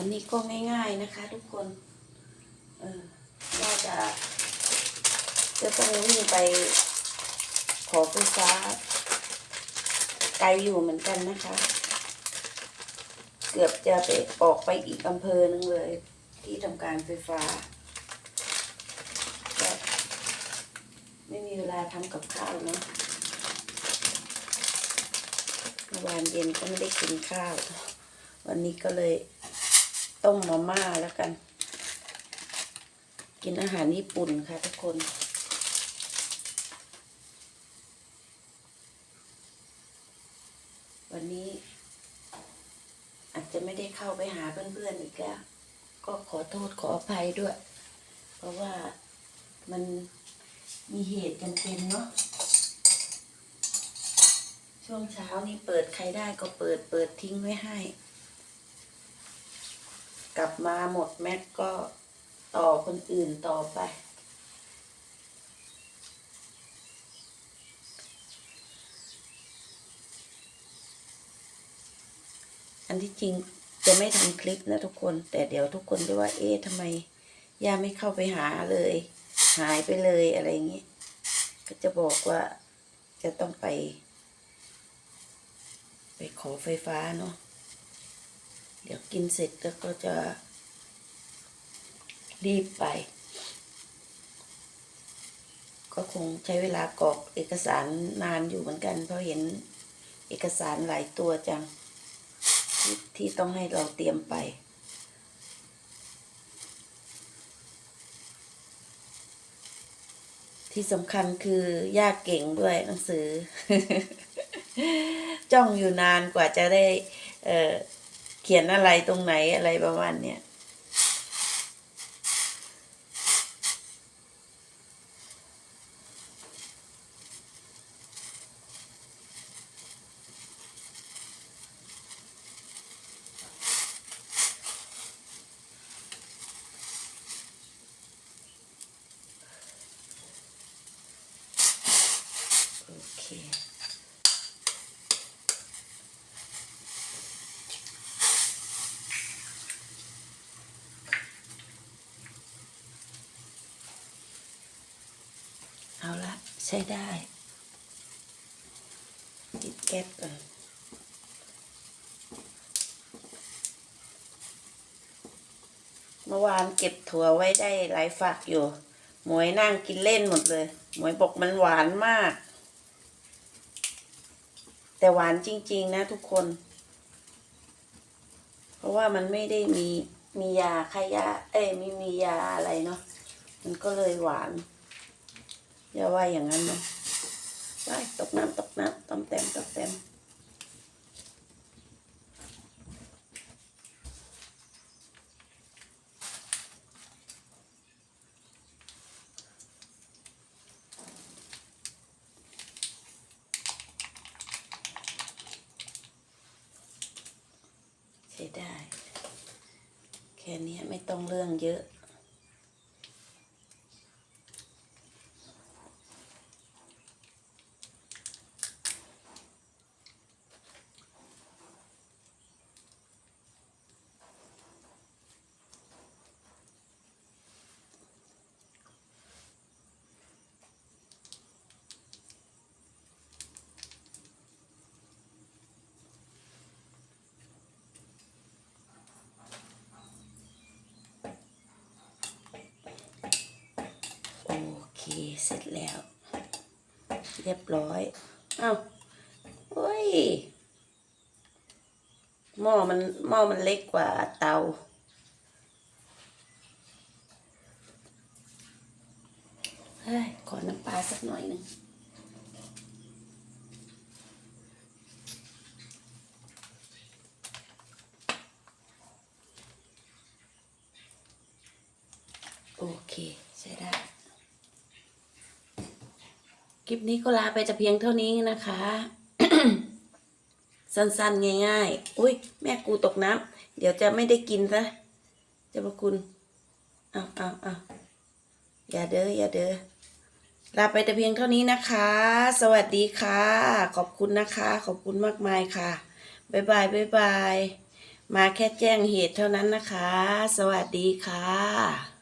วันนี้ก็ง่ายๆนะคะ ทุกคน เออว่าจะ จะต้องวิ่งไป ขอไฟฟ้า ไกลอยู่เหมือนกันนะคะ เกือบจะไปออกไปอีกอำเภอหนึ่งเลย ที่ทำการไฟฟ้าแต่ไม่มีเวลาทำกับข้าวเนาะเมื่อวานเย็นก็ไม่ได้กินข้าว วันนี้ก็เลย ต้มมาม่าแล้วกัน กินอาหารญี่ปุ่นค่ะทุกคน วันนี้อาจจะไม่ได้เข้าไปหาเพื่อนๆอีกแล้ว ก็ขอโทษขออภัยด้วย เพราะว่ามันมีเหตุจำเป็นเนาะช่วงเช้านี้เปิดใครได้ก็เปิดเปิดทิ้งไว้ให้ กลับมาหมดแม็กก็ต่อคนอื่นต่อไป อันที่จริงจะไม่ทำคลิปนะทุกคน แต่เดี๋ยวทุกคนจะว่าเอ๊ะทำไมย่าไม่เข้าไปหาเลย หายไปเลยอะไรอย่างนี้ก็จะบอกว่าจะต้องไป ไปขอไฟฟ้าเนาะ ดี๋ยวกินเสร็จแล้วก็จะรีบไป ก็คงใช้เวลากรอกเอกสารนานอยู่เหมือนกัน เพราะเห็นเอกสารหลายตัวจังที่ที่ต้องให้เราเตรียมไป ที่สำคัญคือยากเก่งด้วยหนังสือ จ้องอยู่นานกว่าจะได้ เอ่อ ขียนอะไรตรงไหนอะไรประมาณเนี้ยโอเค เอาละ ใช้ได้ปิดแก๊สก่อนเมื่อวานเก็บถั่วไว้ได้หลายฝักอยู่ หมวยนั่งกินเล่นหมดเลย หมวยบอกมันหวานมาก แต่หวานจริง ๆ นะทุกคน เพราะว่ามันไม่ได้มีมียาขยาเอ้ยไม่มียาอะไรเนาะ มันก็เลยหวาน อย่าว่าอย่างนั้นนะไปตกน้ำตกน้ำต้มเต็มต้มเต็มใช้ได้ แค่นี้ไม่ต้องเรื่องเยอะ โอ เสร็จแล้ว เรียบร้อยเอ้าเฮ้ยหม้อมันหม้อมันเล็กกว่าเตา เฮ้ย ขอน้ำปลาสักหน่อยหนึ่งโอเค ใช้ได้ คลิปนี้ก็ลาไปแต่เพียงเท่านี้นะคะ สั้นๆ ง่ายๆ อุ้ยแม่กูตกน้ำเดี๋ยวจะไม่ได้กินซะจะพระคุณเอาเอาเอาอย่าเด้ออย่าเด้อลาไปแต่เพียงเท่านี้นะคะ สวัสดีค่ะ ขอบคุณนะคะ ขอบคุณมากมายค่ะบ๊ายบายบ๊ายบาย มาแค่แจ้งเหตุเท่านั้นนะคะ สวัสดีค่ะ